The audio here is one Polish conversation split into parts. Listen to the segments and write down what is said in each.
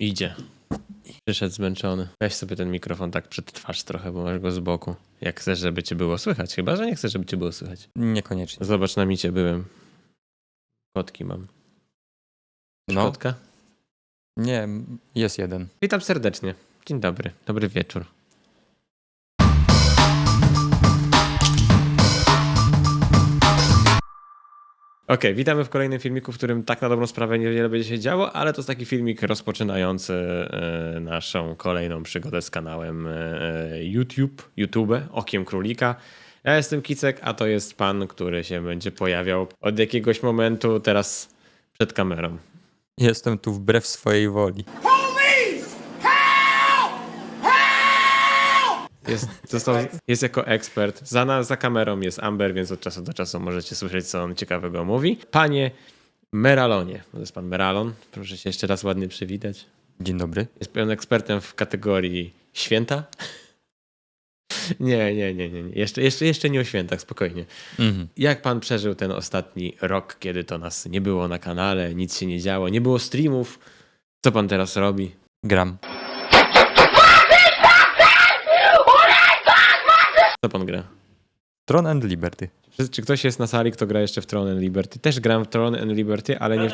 Idzie. Przyszedł zmęczony. Weź sobie ten mikrofon tak przed twarz trochę, bo masz go z boku. Jak chcesz, żeby cię było słychać. Chyba, że nie chcesz, żeby cię było słychać. Niekoniecznie. Zobacz, na micie byłem. Kotki mam. No, Kotka? nie, jest jeden. Witam serdecznie. Dzień dobry. Dobry wieczór. Okej, witamy w kolejnym filmiku, w którym tak na dobrą sprawę niewiele będzie się działo, ale to jest taki filmik rozpoczynający e, naszą kolejną przygodę z kanałem e, YouTube, YouTube, Okiem Królika. Ja jestem Kicek, a to jest pan, który się będzie pojawiał od jakiegoś momentu teraz przed kamerą. Jestem tu wbrew swojej woli. Jest, został, jest jako ekspert. Za, na, za kamerą jest Amber, więc od czasu do czasu możecie słyszeć, co on ciekawego mówi. Panie Meralonie, to jest pan Meralon, proszę się jeszcze raz ładnie przywitać. Dzień dobry. Jest pan ekspertem w kategorii święta? Nie, nie, nie, nie. nie. Jeszcze, jeszcze, jeszcze nie o świętach, spokojnie. Mhm. Jak pan przeżył ten ostatni rok, kiedy to nas nie było na kanale, nic się nie działo, nie było streamów? Co pan teraz robi? Gram. Co pan gra? Tron and Liberty. Czy, czy ktoś jest na sali, kto gra jeszcze w Tron and Liberty? Też gram w Tron and Liberty, ale nie...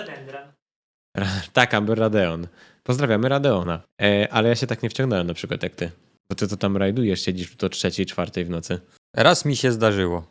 Tak, Amber Radeon. Pozdrawiamy Radeona. E, ale ja się tak nie wciągnąłem na przykład jak ty. Bo ty to tam rajdujesz, siedzisz do trzeciej, czwartej w nocy. Raz mi się zdarzyło.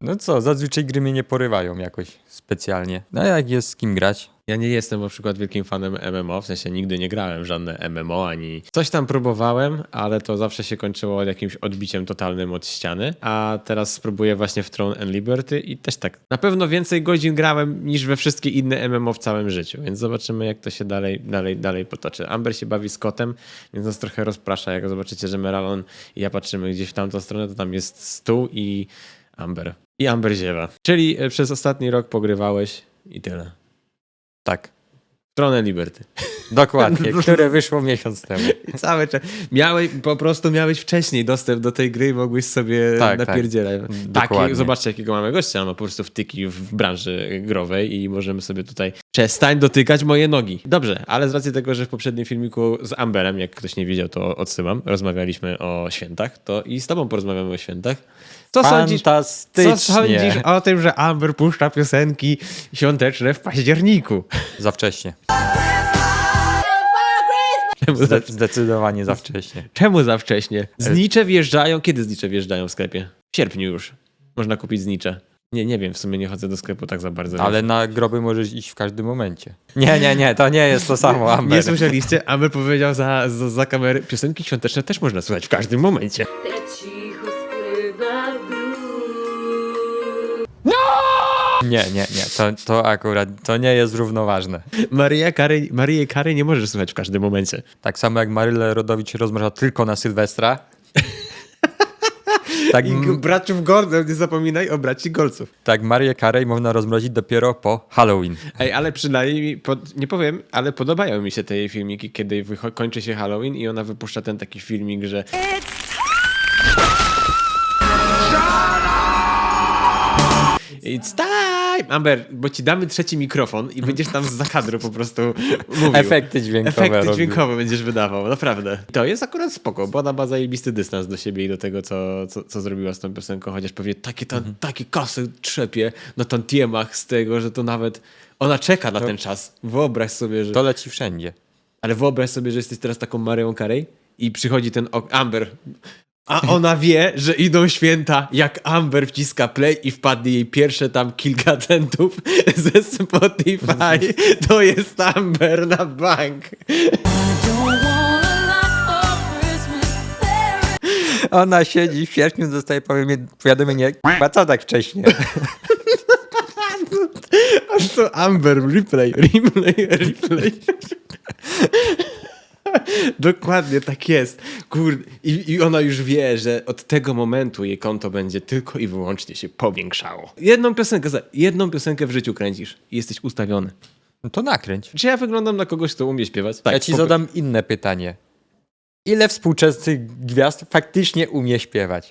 No co, zazwyczaj gry mnie nie porywają jakoś specjalnie. No jak jest z kim grać? Ja nie jestem na przykład wielkim fanem MMO, w sensie nigdy nie grałem w żadne MMO, ani coś tam próbowałem, ale to zawsze się kończyło jakimś odbiciem totalnym od ściany, a teraz spróbuję właśnie w Throne and Liberty i też tak. Na pewno więcej godzin grałem niż we wszystkie inne MMO w całym życiu, więc zobaczymy jak to się dalej, dalej, dalej potoczy. Amber się bawi z kotem, więc nas trochę rozprasza, jak zobaczycie, że Meralon i ja patrzymy gdzieś w tamtą stronę, to tam jest stół i Amber. I Amber ziewa. Czyli e, przez ostatni rok pogrywałeś i tyle. Tak. Stronę Liberty. Dokładnie, które wyszło miesiąc temu. Cały czas. Miałeś, po prostu miałeś wcześniej dostęp do tej gry i mogłeś sobie Tak, tak. napierdzielać. Dokładnie. zobaczcie jakiego mamy gościa, on ma po prostu wtyki w branży growej i możemy sobie tutaj przestań dotykać moje nogi. Dobrze, ale z racji tego, że w poprzednim filmiku z Amberem, jak ktoś nie wiedział, to odsyłam, rozmawialiśmy o świętach, to i z tobą porozmawiamy o świętach. Co sądzisz, co sądzisz o tym, że Amber puszcza piosenki świąteczne w październiku? Za wcześnie. Czemu za, Zde- zdecydowanie za wcześnie. czemu za wcześnie? Znicze wjeżdżają, kiedy znicze wjeżdżają w sklepie? W sierpniu już. Można kupić znicze. Nie, nie wiem, w sumie nie chodzę do sklepu tak za bardzo. Ale na groby możesz iść w każdym momencie. Nie, nie, nie, to nie jest to samo, Amber. Nie słyszeliście? Amber powiedział za, za, za kamery, piosenki świąteczne też można słuchać w każdym momencie. Nie, nie, nie, to, to akurat, to nie jest równoważne. Maria Kary, Marię Kary nie możesz słuchać w każdym momencie. Tak samo jak Marylę Rodowicz rozmawia tylko na Sylwestra. tak, I braciów Gordon, nie zapominaj o braci Golców. tak Marię Carey można rozmrozić dopiero po Halloween. Ej, ale przynajmniej, pod, nie powiem, ale podobają mi się te jej filmiki, kiedy wycho- kończy się Halloween i ona wypuszcza ten taki filmik, że It's time! Amber, bo ci damy trzeci mikrofon i będziesz tam z zakadru po prostu mówił. Efekty dźwiękowe Efekty robił. dźwiękowe będziesz wydawał, naprawdę. To jest akurat spoko, bo ona ma zajebisty dystans do siebie i do tego, co, co, co zrobiła z tą piosenką, chociaż pewnie takie, tam, takie kasy trzepie na tantiemach z tego, że to nawet ona czeka na ten czas. Wyobraź sobie, że... To leci wszędzie. Ale wyobraź sobie, że jesteś teraz taką Marią Carey i przychodzi ten ok- Amber, a ona wie, że idą święta, jak Amber wciska play i wpadnie jej pierwsze tam kilka centów ze Spotify. To jest Amber na bank. Ona siedzi w sierpniu, dostaje powiadomie- powiadomienie, a co tak wcześnie? Aż to Amber, replay, replay, replay. Dokładnie tak jest. Kurde. I, I ona już wie, że od tego momentu jej konto będzie tylko i wyłącznie się powiększało. Jedną piosenkę, za- jedną piosenkę w życiu kręcisz i jesteś ustawiony. No to nakręć. Czy ja wyglądam na kogoś, kto umie śpiewać? Tak, ja ci po- zadam inne pytanie. Ile współczesnych gwiazd faktycznie umie śpiewać?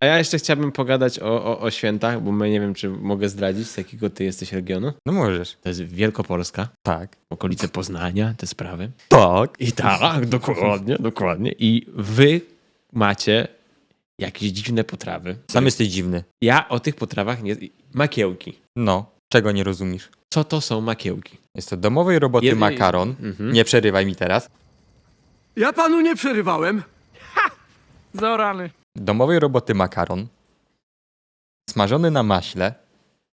A ja jeszcze chciałbym pogadać o, o, o świętach, bo my nie wiem, czy mogę zdradzić, z jakiego ty jesteś regionu. No możesz. To jest Wielkopolska, Tak. okolice Poznania, te sprawy. Tak. I tak, dokładnie, dokładnie. I wy macie jakieś dziwne potrawy. Sam jesteś dziwny. Ja o tych potrawach nie... Makiełki. No. Czego nie rozumiesz? Co to są makiełki? Jest to domowej roboty Je- makaron. Mhm. Nie przerywaj mi teraz. Ja panu nie przerywałem. Ha! Zorany. Domowej roboty makaron. Smażony na maśle.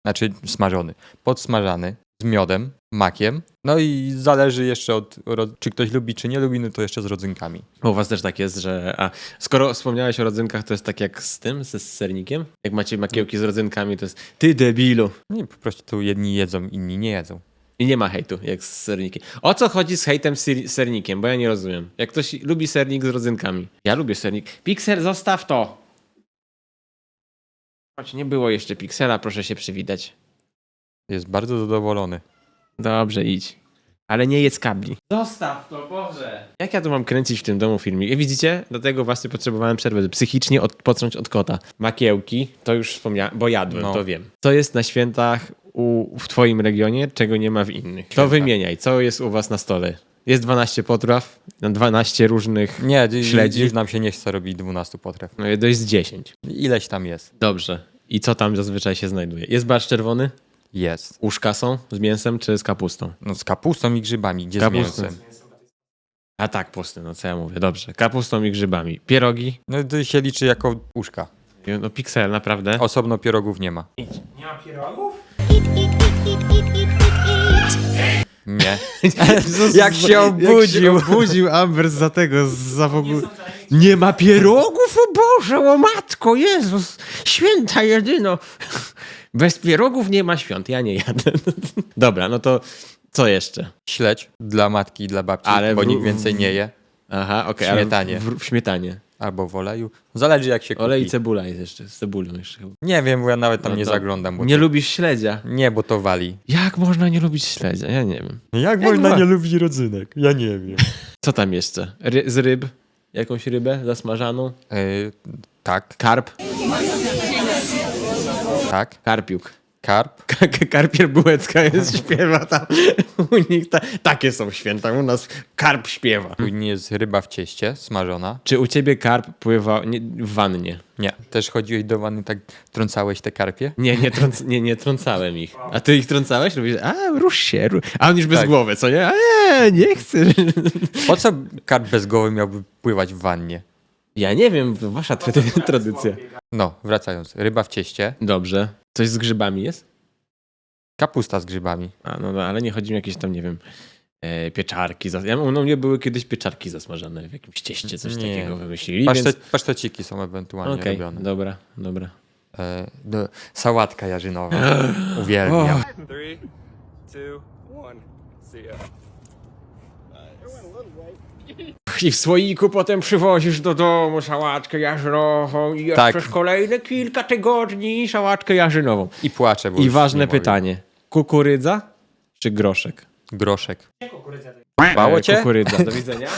Znaczy smażony. Podsmażany. Z miodem, makiem. No i zależy jeszcze od, czy ktoś lubi, czy nie lubi, no to jeszcze z rodzynkami. U was też tak jest, że... A skoro wspomniałeś o rodzynkach, to jest tak jak z tym, ze sernikiem? Jak macie makiełki z rodzynkami, to jest ty debilu. I po prostu tu jedni jedzą, inni nie jedzą. I nie ma hejtu, jak z sernikiem. O co chodzi z hejtem z ser- sernikiem? Bo ja nie rozumiem. Jak ktoś lubi sernik z rodzynkami. Ja lubię sernik. Pixel, zostaw to! Choć nie było jeszcze Pixela, proszę się przywitać. Jest bardzo zadowolony. Dobrze, idź. Ale nie jedz kabli. Zostaw to, Boże! Jak ja tu mam kręcić w tym domu filmik? I widzicie? Dlatego właśnie potrzebowałem przerwy, żeby psychicznie odpocząć od kota. Makiełki, to już wspomniałem, bo jadłem, No. to wiem. Co jest na świętach u, w twoim regionie, czego nie ma w innych? To Święta. wymieniaj, co jest u was na stole? Jest 12 potraw, 12 różnych, Nie, Śledzi? już nam się nie chce robić 12 potraw. no to jest 10. Ileś tam jest? Dobrze. I co tam zazwyczaj się znajduje? Jest barszcz czerwony? Jest. Uszka są z mięsem czy z kapustą? No z kapustą i grzybami, gdzie Kapustą. z mięsem. A tak, pusty, no co ja mówię, dobrze. Kapustą i grzybami. Pierogi? No to się liczy jako uszka. No piksel, naprawdę. Osobno pierogów nie ma. Nie. Jak się obudził. Jak się obudził Amber za tego, za w ogóle... Nie ma pierogów? O Boże, o matko, Jezus, święta jedyno. Bez pierogów nie ma świąt, ja nie jadę. Dobra, no to co jeszcze? Śledź dla matki i dla babci, Ale bo w- nikt więcej nie je. Aha, okej. Ale śmietanie. W, w śmietanie. Albo w oleju. Zależy jak się kupi. Olej i cebula jest jeszcze, z cebulą jeszcze chyba. Nie wiem, bo ja nawet tam No nie to zaglądam. Bo Nie to... lubisz śledzia. nie, bo to wali. Jak można nie lubić śledzia? Ja nie wiem. Jak, można nie lubić rodzynek? Ja nie wiem. Co tam jeszcze? Ry z ryb? Jakąś rybę zasmażaną? Yy, tak, Karp? tak. Karpiuk. Karp. Karpier Bułecka jest śpiewa tam. U nich ta, takie są święta, u nas karp śpiewa. Później jest ryba w cieście, smażona. Czy u ciebie karp pływa nie, w wannie? Nie. Też chodziłeś do wanny, tak trącałeś te karpie? Nie, nie, trąc, nie, nie trącałem ich. A ty ich trącałeś? Robisz, a rusz się. Ru... A on już bez Tak. głowy, co nie? A nie, nie chcę. Po co karp bez głowy miałby pływać w wannie? Ja nie wiem, wasza trady- tradycja. No, wracając. Ryba w cieście, Dobrze. Coś z grzybami jest? kapusta z grzybami. A, no, no ale nie chodzi mi o jakieś tam, nie wiem, e, pieczarki. Zas... Ja, no, mnie były kiedyś pieczarki zasmażane w jakimś cieście, coś Nie. takiego wymyślili, Pasztet, więc... Paszteciki są ewentualnie Okej, robione. dobra, dobra. E, do, sałatka jarzynowa. Uwielbiam. Three, two, one. See ya. I w słoiku potem przywozisz do domu sałatkę jarzynową i jeszcze Tak. przez kolejne kilka tygodni sałatkę jarzynową. I płaczę, bo I już ważne nie mogę. pytanie. Kukurydza czy groszek? Groszek. Bało E, cię? Kukurydza. Do widzenia.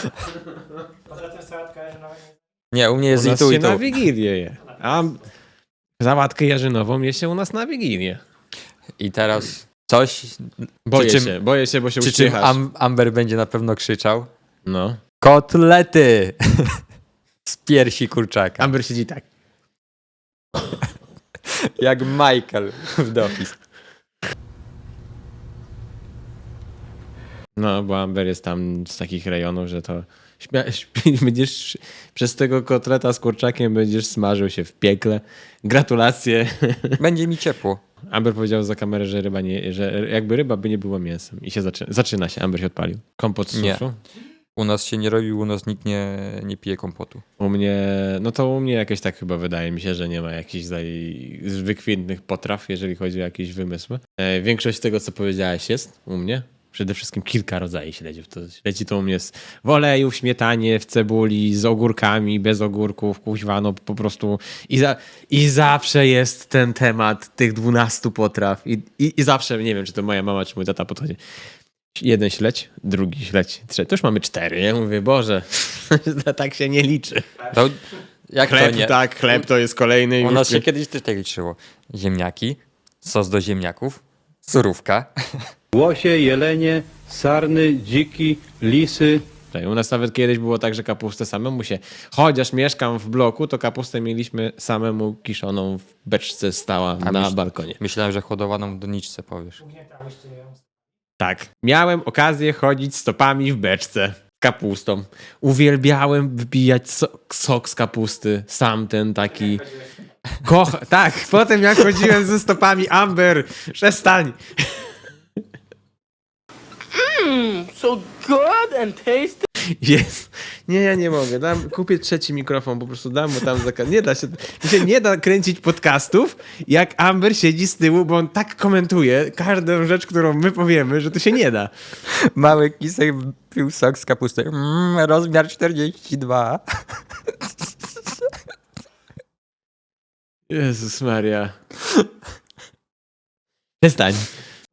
Nie, u mnie jest U i nas tu, się i tu. na Wigilię je. A sałatkę jarzynową je się u nas na Wigilię. I teraz coś, Boję czym- się, boję się, bo się przy czym uśmiechasz. Am, Amber będzie na pewno krzyczał. No. Kotlety! Z piersi kurczaka. Amber siedzi tak. Jak Michael w Office. No, bo Amber jest tam z takich rejonów, że to śmia- śpi- będziesz przez tego kotleta z kurczakiem będziesz smażył się w piekle. Gratulacje. Będzie mi ciepło. Amber powiedział za kamerę, że ryba nie, że jakby ryba by nie była mięsem. I się zaczyna, zaczyna się, Amber się odpalił. Kompot z Nie. U nas się nie robi, u nas nikt nie, nie pije kompotu. U mnie, no to u mnie jakieś tak chyba wydaje mi się, że nie ma jakichś wykwintnych potraw, jeżeli chodzi o jakieś wymysły. E, większość z tego, co powiedziałeś jest u mnie. Przede wszystkim kilka rodzajów śledziów. To śledzi to u mnie jest w oleju, w śmietanie, w cebuli, z ogórkami, bez ogórków, kuźwa, no po prostu i, za, i zawsze jest ten temat tych 12 potraw i, i, i zawsze, nie wiem, czy to moja mama, czy mój tata podchodzi. Jeden śledź, drugi śledź, trzeci. To już mamy cztery. Ja mówię, Boże, tak się nie liczy. To Jak Chleb, to nie? tak, chleb to jest kolejny. U nas się kiedyś też tak liczyło. Ziemniaki, sos do ziemniaków, surówka. Łosie, jelenie, sarny, dziki, lisy, U nas nawet kiedyś było tak, że kapustę samemu się. Chociaż mieszkam w bloku, to kapustę mieliśmy samemu kiszoną w beczce stała A na myśl- balkonie. Myślałem, że hodowaną w doniczce powiesz. Tak. Miałem okazję chodzić stopami w beczce kapustą. Uwielbiałem wbijać so sok z kapusty. Sam ten taki. Kocha. Tak, potem jak chodziłem ze stopami Amber, przestań. so good and tasty. Jest. Nie, ja nie mogę. Dam, kupię trzeci mikrofon, po prostu dam mu tam zakaz. Nie da się, się nie da kręcić podcastów, jak Amber siedzi z tyłu, bo on tak komentuje każdą rzecz, którą my powiemy, że to się nie da. Mały kisek pił sok z kapusty. Mm, rozmiar 42. Jezus Maria. Przestań.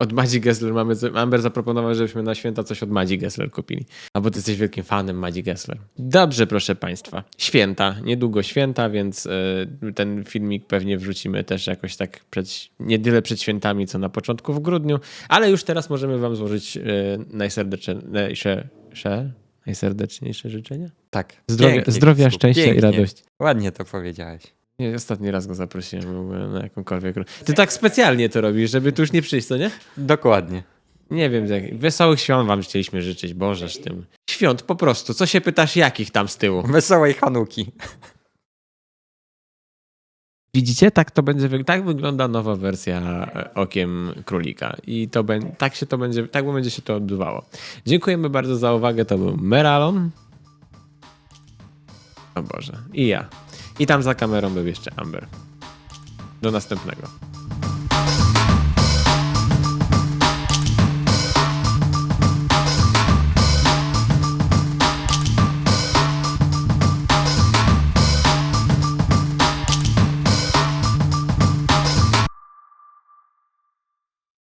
Od Madzi Gessler mamy. Amber zaproponował, żebyśmy na święta coś od Madzi Gessler kupili. Albo ty jesteś wielkim fanem Madzi Gessler. Dobrze, proszę państwa. Święta. Niedługo święta, więc e, ten filmik pewnie wrzucimy też jakoś tak przed, nie tyle przed świętami, co na początku w grudniu. Ale już teraz możemy wam złożyć e, najserdeczniejsze, sze- najserdeczniejsze życzenia. Tak. Zdrowia, Pięknie, zdrowia szczęścia i pięknie. radości. Ładnie to powiedziałeś. Nie, ostatni raz go zaprosiłem w ogóle na jakąkolwiek. Ty tak specjalnie to robisz, żeby tu już nie przyjść, to nie? Dokładnie. Nie wiem, jak... wesołych świąt wam chcieliśmy życzyć, Bożeż tym. Świąt po prostu. Co się pytasz, jakich tam z tyłu? Wesołej Hanuki. Widzicie? Tak to będzie, tak wygląda nowa wersja e, Okiem Królika. I to bę- tak się to będzie, tak będzie się to odbywało. Dziękujemy bardzo za uwagę. To był Meralon. O Boże. I ja. I tam za kamerą był jeszcze Amber. Do następnego.